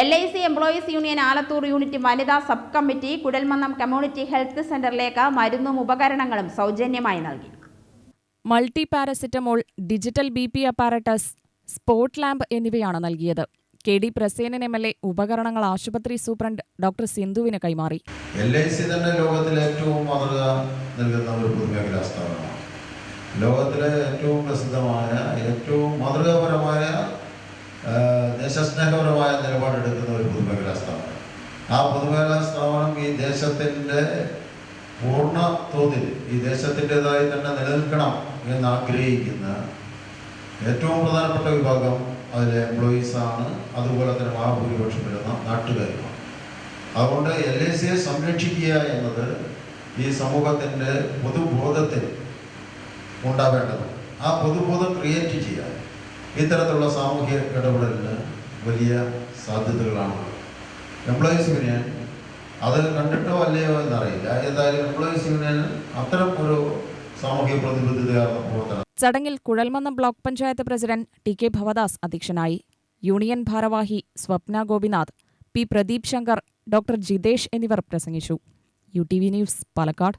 L I C employees union Alathur unit വനിതാ sub committee Kuzhalmannam community health സെന്ററിലേക്ക് മരുന്നും ഉപകരണങ്ങളും സൗജന്യമായി നൽകി. Multi paracetamol digital B P apparatus spot lamp എന്നിവയാണ് നൽകിയത്. K D Prasenan M L A ഉപകരണങ്ങൾ ആശുപത്രി സൂപ്രണ്ട് ഡോക്ടർ സിന്ധുവിന് കൈമാറി. എൽ ഐ സി തന്നെ ലോകത്തിലെ ഏറ്റവും മാതൃക നൽകുന്ന ഒരു പൊതുമേഖലാ സ്ഥാപനമാണ് ലോകത്തിലെ ഏറ്റവും പ്രസിദ്ധമായ ഏറ്റവും മാതൃകാപരമായ ദേശസ്നേഹപരമായ നിലപാടെടുക്കുന്ന ഒരു പൊതുമേഖലാ സ്ഥാപനം. ആ പൊതുമേഖലാ സ്ഥാപനം ഈ ദേശത്തിന്റെ പൂർണ തോതിൽ ഈ ദേശത്തിന്റെതായി തന്നെ നിലനിൽക്കണം എന്ന് ആഗ്രഹിക്കുന്ന ഏറ്റവും പ്രധാനപ്പെട്ട വിഭാഗം അതിലെ എംപ്ലോയീസാണ് അതുപോലെ തന്നെ മഹാഭൂരിപക്ഷം വരുന്ന നാട്ടുകാരുമാണ്. അതുകൊണ്ട് എൽ ഐ സിയെ സംരക്ഷിക്കുക എന്നത് ഈ സമൂഹത്തിന്റെ പൊതുബോധത്തിൽ ഉണ്ടാവേണ്ടത് ആ പൊതുബോധം ക്രിയേറ്റ് ചെയ്യാൻ ഇത്തരത്തിലുള്ള സാമൂഹ്യ ഇടപെടലിന് വലിയ സാധ്യതകളാണ് എംപ്ലോയീസ് യൂണിയൻ അത് കണ്ടിട്ടോ അല്ലയോ എന്നറിയില്ല. ഏതായാലും എംപ്ലോയീസ് യൂണിയൻ അത്തരം ഒരു സാമൂഹ്യ പ്രതിബദ്ധതയാർന്ന പ്രവർത്തനം. ചടങ്ങിൽ Kuzhalmannam block panchayat president T K Bhavadas അധ്യക്ഷനായി. യൂണിയൻ ഭാരവാഹി സ്വപ്ന ഗോപിനാഥ് പി പ്രദീപ് ശങ്കർ ഡോക്ടർ ജിതേഷ് എന്നിവർ പ്രസംഗിച്ചു. U T V news Palakkad.